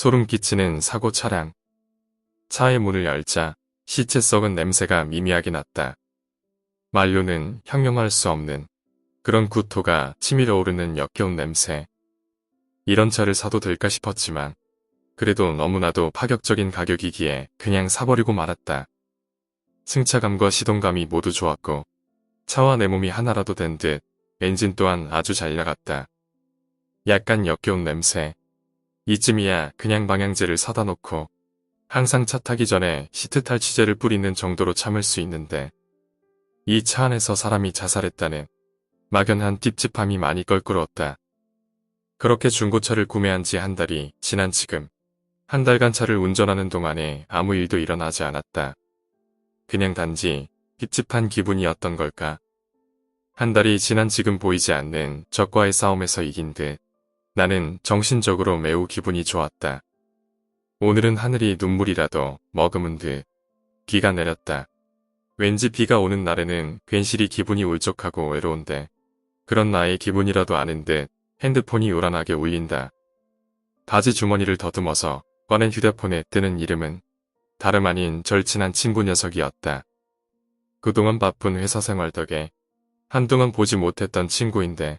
소름 끼치는 사고 차량. 차의 문을 열자 시체 썩은 냄새가 미미하게 났다. 만료는 형용할 수 없는 그런 구토가 치밀어 오르는 역겨운 냄새. 이런 차를 사도 될까 싶었지만 그래도 너무나도 파격적인 가격이기에 그냥 사버리고 말았다. 승차감과 시동감이 모두 좋았고 차와 내 몸이 하나라도 된 듯 엔진 또한 아주 잘 나갔다. 약간 역겨운 냄새. 이쯤이야 그냥 방향제를 사다 놓고 항상 차 타기 전에 시트 탈취제를 뿌리는 정도로 참을 수 있는데 이 차 안에서 사람이 자살했다는 막연한 찝찝함이 많이 껄끄러웠다. 그렇게 중고차를 구매한 지 한 달이 지난 지금 한 달간 차를 운전하는 동안에 아무 일도 일어나지 않았다. 그냥 단지 찝찝한 기분이었던 걸까. 한 달이 지난 지금 보이지 않는 적과의 싸움에서 이긴 듯 나는 정신적으로 매우 기분이 좋았다. 오늘은 하늘이 눈물이라도 머금은 듯 비가 내렸다. 왠지 비가 오는 날에는 괜시리 기분이 울적하고 외로운데 그런 나의 기분이라도 아는 듯 핸드폰이 요란하게 울린다. 바지 주머니를 더듬어서 꺼낸 휴대폰에 뜨는 이름은 다름 아닌 절친한 친구 녀석이었다. 그동안 바쁜 회사 생활 덕에 한동안 보지 못했던 친구인데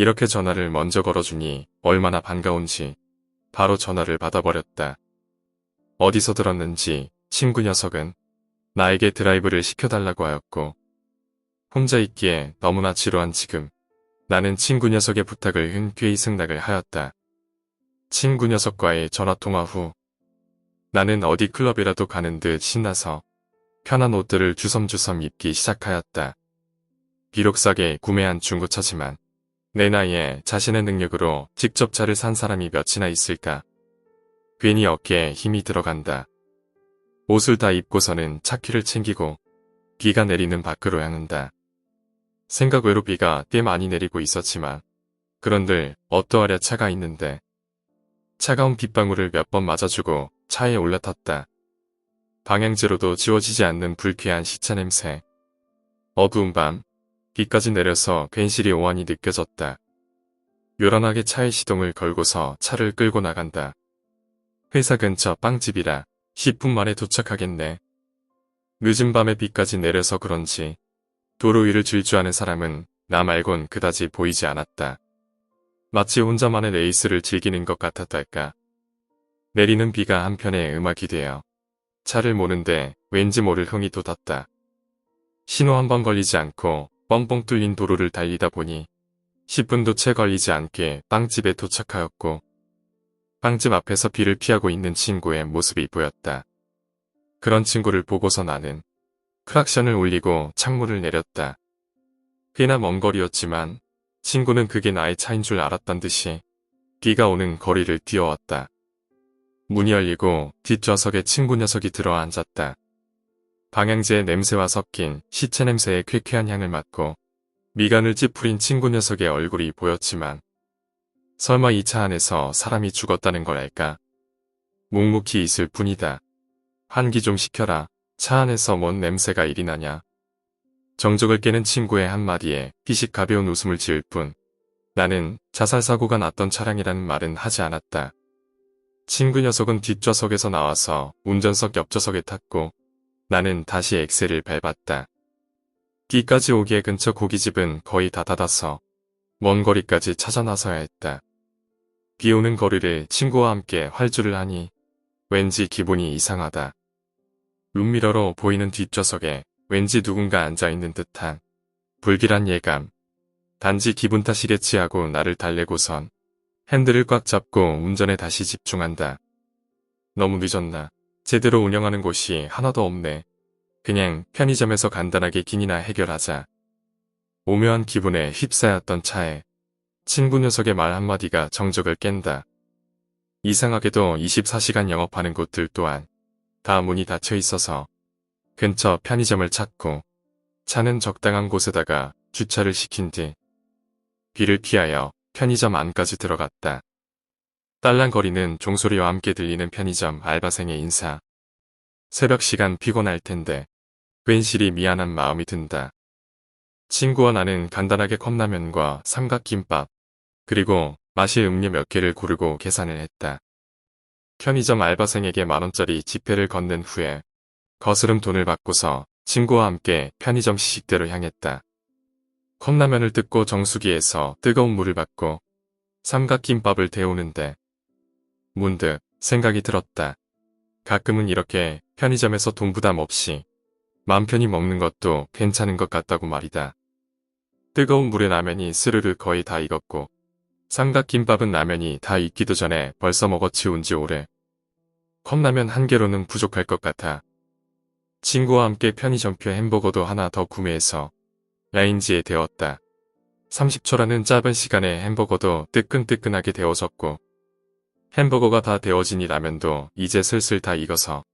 이렇게 전화를 먼저 걸어주니 얼마나 반가운지 바로 전화를 받아버렸다. 어디서 들었는지 친구 녀석은 나에게 드라이브를 시켜달라고 하였고 혼자 있기에 너무나 지루한 지금 나는 친구 녀석의 부탁을 흔쾌히 승낙을 하였다. 친구 녀석과의 전화통화 후 나는 어디 클럽이라도 가는 듯 신나서 편한 옷들을 주섬주섬 입기 시작하였다. 비록 싸게 구매한 중고차지만 내 나이에 자신의 능력으로 직접 차를 산 사람이 몇이나 있을까. 괜히 어깨에 힘이 들어간다. 옷을 다 입고서는 차키를 챙기고 비가 내리는 밖으로 향한다. 생각 외로 비가 꽤 많이 내리고 있었지만 그런들 어떠하랴 차가 있는데 차가운 빗방울을 몇 번 맞아주고 차에 올라탔다. 방향제로도 지워지지 않는 불쾌한 시차 냄새. 어두운 밤, 비까지 내려서 괜시리 오한이 느껴졌다. 요란하게 차의 시동을 걸고서 차를 끌고 나간다. 회사 근처 빵집이라 10분 만에 도착하겠네. 늦은 밤에 비까지 내려서 그런지 도로 위를 질주하는 사람은 나 말곤 그다지 보이지 않았다. 마치 혼자만의 레이스를 즐기는 것 같았달까. 내리는 비가 한편의 음악이 되어 차를 모는데 왠지 모를 흥이 돋았다. 신호 한 번 걸리지 않고 뻥뻥 뚫린 도로를 달리다 보니 10분도 채 걸리지 않게 빵집에 도착하였고 빵집 앞에서 비를 피하고 있는 친구의 모습이 보였다. 그런 친구를 보고서 나는 크락션을 올리고 창문을 내렸다. 꽤나 먼 거리였지만 친구는 그게 나의 차인 줄 알았단 듯이 비가 오는 거리를 뛰어왔다. 문이 열리고 뒷좌석에 친구 녀석이 들어 앉았다. 방향제의 냄새와 섞인 시체 냄새의 쾌쾌한 향을 맡고 미간을 찌푸린 친구 녀석의 얼굴이 보였지만 설마 이 차 안에서 사람이 죽었다는 걸 알까? 묵묵히 있을 뿐이다. 환기 좀 시켜라. 차 안에서 뭔 냄새가 이리 나냐. 정적을 깨는 친구의 한마디에 피식 가벼운 웃음을 지을 뿐 나는 자살사고가 났던 차량이라는 말은 하지 않았다. 친구 녀석은 뒷좌석에서 나와서 운전석 옆좌석에 탔고 나는 다시 엑셀을 밟았다. 뒤까지 오기에 근처 고깃집은 거의 다 닫아서 먼 거리까지 찾아 나서야 했다. 비 오는 거리를 친구와 함께 활주를 하니 왠지 기분이 이상하다. 룸미러로 보이는 뒷좌석에 왠지 누군가 앉아있는 듯한 불길한 예감. 단지 기분 탓이겠지 하고 나를 달래고선 핸들을 꽉 잡고 운전에 다시 집중한다. 너무 늦었나. 제대로 운영하는 곳이 하나도 없네. 그냥 편의점에서 간단하게 기니나 해결하자. 오묘한 기분에 휩싸였던 차에 친구 녀석의 말 한마디가 정적을 깬다. 이상하게도 24시간 영업하는 곳들 또한 다 문이 닫혀 있어서 근처 편의점을 찾고 차는 적당한 곳에다가 주차를 시킨 뒤 비를 피하여 편의점 안까지 들어갔다. 딸랑거리는 종소리와 함께 들리는 편의점 알바생의 인사. 새벽 시간 피곤할 텐데 괜시리 미안한 마음이 든다. 친구와 나는 간단하게 컵라면과 삼각김밥 그리고 마실 음료 몇 개를 고르고 계산을 했다. 편의점 알바생에게 만원짜리 지폐를 건넨 후에 거스름 돈을 받고서 친구와 함께 편의점 시식대로 향했다. 컵라면을 뜯고 정수기에서 뜨거운 물을 받고 삼각김밥을 데우는데 문득 생각이 들었다. 가끔은 이렇게 편의점에서 돈 부담 없이 맘 편히 먹는 것도 괜찮은 것 같다고 말이다. 뜨거운 물에 라면이 스르르 거의 다 익었고 삼각김밥은 라면이 다 익기도 전에 벌써 먹어 치운 지 오래. 컵라면 한 개로는 부족할 것 같아. 친구와 함께 편의점표 햄버거도 하나 더 구매해서 라인지에 데웠다. 30초라는 짧은 시간에 햄버거도 뜨끈뜨끈하게 데워졌고 햄버거가 다 데워지니 라면도 이제 슬슬 다 익어서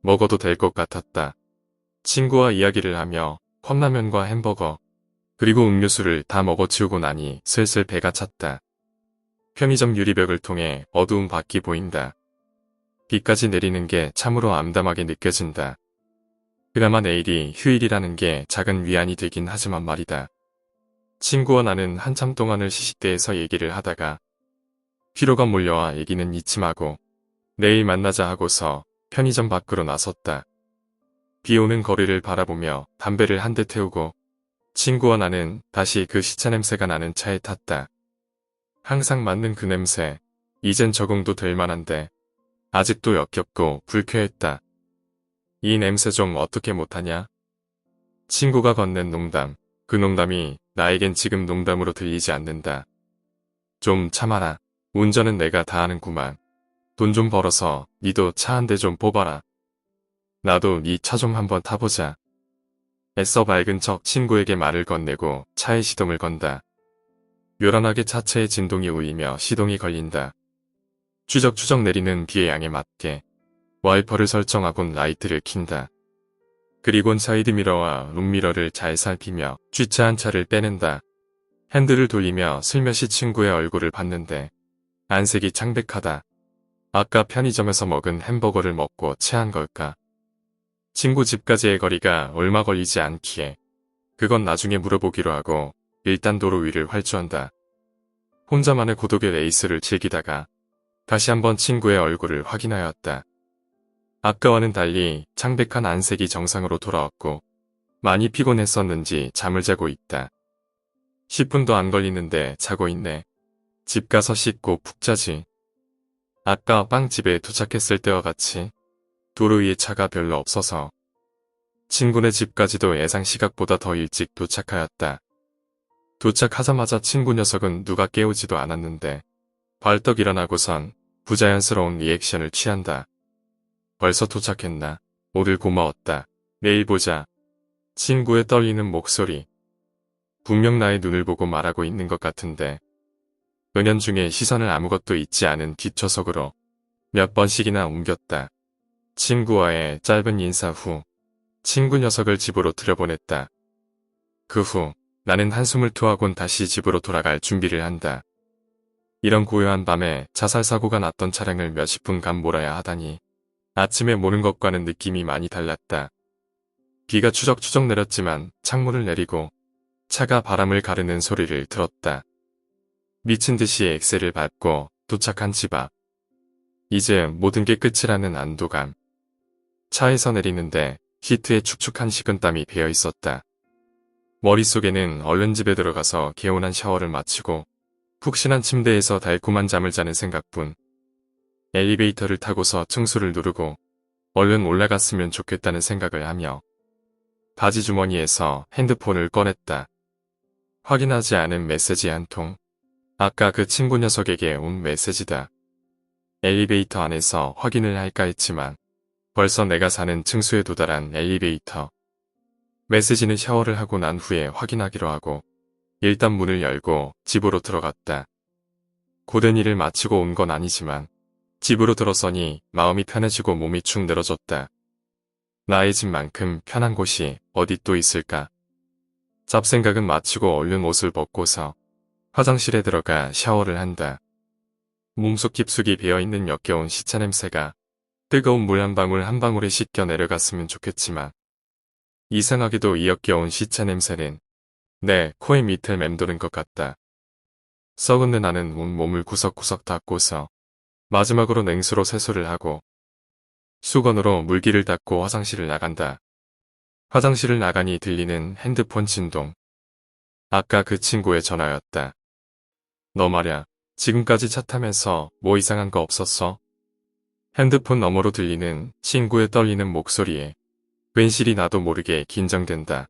먹어도 될 것 같았다. 친구와 이야기를 하며 컵라면과 햄버거 그리고 음료수를 다 먹어치우고 나니 슬슬 배가 찼다. 편의점 유리벽을 통해 어두운 밖이 보인다. 비까지 내리는 게 참으로 암담하게 느껴진다. 그나마 내일이 휴일이라는 게 작은 위안이 되긴 하지만 말이다. 친구와 나는 한참 동안을 시식대에서 얘기를 하다가 피로가 몰려와 얘기는 이침하고 내일 만나자 하고서 편의점 밖으로 나섰다. 비 오는 거리를 바라보며 담배를 한 대 태우고 친구와 나는 다시 그 시차 냄새가 나는 차에 탔다. 항상 맡는 그 냄새, 이젠 적응도 될 만한데 아직도 역겹고 불쾌했다. 이 냄새 좀 어떻게 못하냐? 친구가 건넨 농담, 그 농담이 나에겐 지금 농담으로 들리지 않는다. 좀 참아라. 운전은 내가 다 하는구만. 돈 좀 벌어서 니도 차 한 대 좀 뽑아라. 나도 니 차 좀 한번 타보자. 애써 밝은 척 친구에게 말을 건네고 차에 시동을 건다. 요란하게 차체의 진동이 울리며 시동이 걸린다. 추적추적 내리는 비의 양에 맞게 와이퍼를 설정하곤 라이트를 킨다. 그리곤 사이드미러와 룸미러를 잘 살피며 쥐차한 차를 빼낸다. 핸들을 돌리며 슬며시 친구의 얼굴을 봤는데 안색이 창백하다. 아까 편의점에서 먹은 햄버거를 먹고 체한 걸까? 친구 집까지의 거리가 얼마 걸리지 않기에 그건 나중에 물어보기로 하고 일단 도로 위를 활주한다. 혼자만의 고독의 레이스를 즐기다가 다시 한번 친구의 얼굴을 확인하였다. 아까와는 달리 창백한 안색이 정상으로 돌아왔고 많이 피곤했었는지 잠을 자고 있다. 10분도 안 걸리는데 자고 있네. 집 가서 씻고 푹 자지. 아까 빵집에 도착했을 때와 같이 도로 위에 차가 별로 없어서 친구네 집까지도 예상 시각보다 더 일찍 도착하였다. 도착하자마자 친구 녀석은 누가 깨우지도 않았는데 벌떡 일어나고선 부자연스러운 리액션을 취한다. 벌써 도착했나? 오늘 고마웠다. 내일 보자. 친구의 떨리는 목소리. 분명 나의 눈을 보고 말하고 있는 것 같은데 은연 중에 시선을 아무것도 잊지 않은 뒷좌석으로 몇 번씩이나 옮겼다. 친구와의 짧은 인사 후 친구 녀석을 집으로 들여보냈다. 그 후 나는 한숨을 토하곤 다시 집으로 돌아갈 준비를 한다. 이런 고요한 밤에 자살 사고가 났던 차량을 몇십 분간 몰아야 하다니 아침에 모는 것과는 느낌이 많이 달랐다. 비가 추적추적 내렸지만 창문을 내리고 차가 바람을 가르는 소리를 들었다. 미친 듯이 엑셀을 밟고 도착한 집 앞. 이제 모든 게 끝이라는 안도감. 차에서 내리는데 히트에 축축한 식은땀이 배어 있었다. 머릿속에는 얼른 집에 들어가서 개운한 샤워를 마치고 푹신한 침대에서 달콤한 잠을 자는 생각뿐. 엘리베이터를 타고서 층수를 누르고 얼른 올라갔으면 좋겠다는 생각을 하며 바지 주머니에서 핸드폰을 꺼냈다. 확인하지 않은 메시지 한 통. 아까 그 친구 녀석에게 온 메시지다. 엘리베이터 안에서 확인을 할까 했지만 벌써 내가 사는 층수에 도달한 엘리베이터. 메시지는 샤워를 하고 난 후에 확인하기로 하고 일단 문을 열고 집으로 들어갔다. 고된 일을 마치고 온 건 아니지만 집으로 들어서니 마음이 편해지고 몸이 축 늘어졌다. 나의 집만큼 편한 곳이 어디 또 있을까? 잡생각은 마치고 얼른 옷을 벗고서 화장실에 들어가 샤워를 한다. 몸속 깊숙이 배어있는 역겨운 시차 냄새가 뜨거운 물 한 방울 한 방울에 씻겨 내려갔으면 좋겠지만 이상하게도 이 역겨운 시차 냄새는 내 코의 밑을 맴도는 것 같다. 썩은 내 나는 온몸을 구석구석 닦고서 마지막으로 냉수로 세수를 하고 수건으로 물기를 닦고 화장실을 나간다. 화장실을 나가니 들리는 핸드폰 진동. 아까 그 친구의 전화였다. 너 말야, 지금까지 차 타면서 뭐 이상한 거 없었어? 핸드폰 너머로 들리는 친구의 떨리는 목소리에 왠실이 나도 모르게 긴장된다.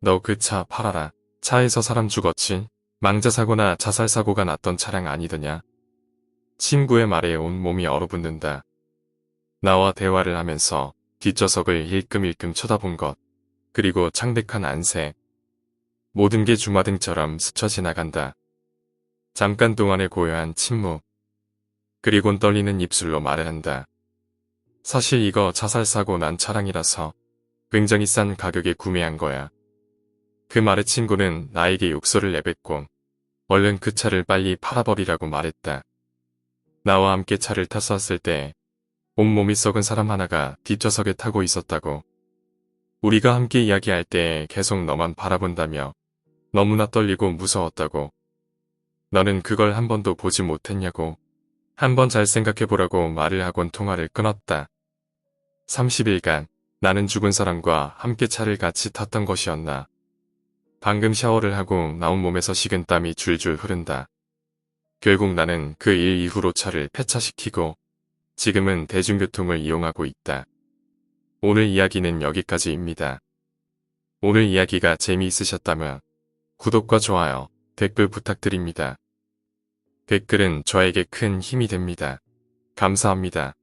너 그 차 팔아라. 차에서 사람 죽었지? 망자사고나 자살사고가 났던 차량 아니더냐? 친구의 말에 온 몸이 얼어붙는다. 나와 대화를 하면서 뒷좌석을 일끔일끔 쳐다본 것, 그리고 창백한 안새. 모든 게 주마등처럼 스쳐 지나간다. 잠깐 동안의 고요한 침묵. 그리곤 떨리는 입술로 말을 한다. 사실 이거 자살사고 난 차량이라서 굉장히 싼 가격에 구매한 거야. 그 말에 친구는 나에게 욕설을 내뱉곤 얼른 그 차를 빨리 팔아버리라고 말했다. 나와 함께 차를 탔었을 때 온몸이 썩은 사람 하나가 뒷좌석에 타고 있었다고. 우리가 함께 이야기할 때 계속 너만 바라본다며 너무나 떨리고 무서웠다고. 너는 그걸 한 번도 보지 못했냐고. 한번 잘 생각해보라고 말을 하곤 통화를 끊었다. 30일간 나는 죽은 사람과 함께 차를 같이 탔던 것이었나. 방금 샤워를 하고 나온 몸에서 식은 땀이 줄줄 흐른다. 결국 나는 그 일 이후로 차를 폐차시키고 지금은 대중교통을 이용하고 있다. 오늘 이야기는 여기까지입니다. 오늘 이야기가 재미있으셨다면 구독과 좋아요, 댓글 부탁드립니다. 댓글은 저에게 큰 힘이 됩니다. 감사합니다.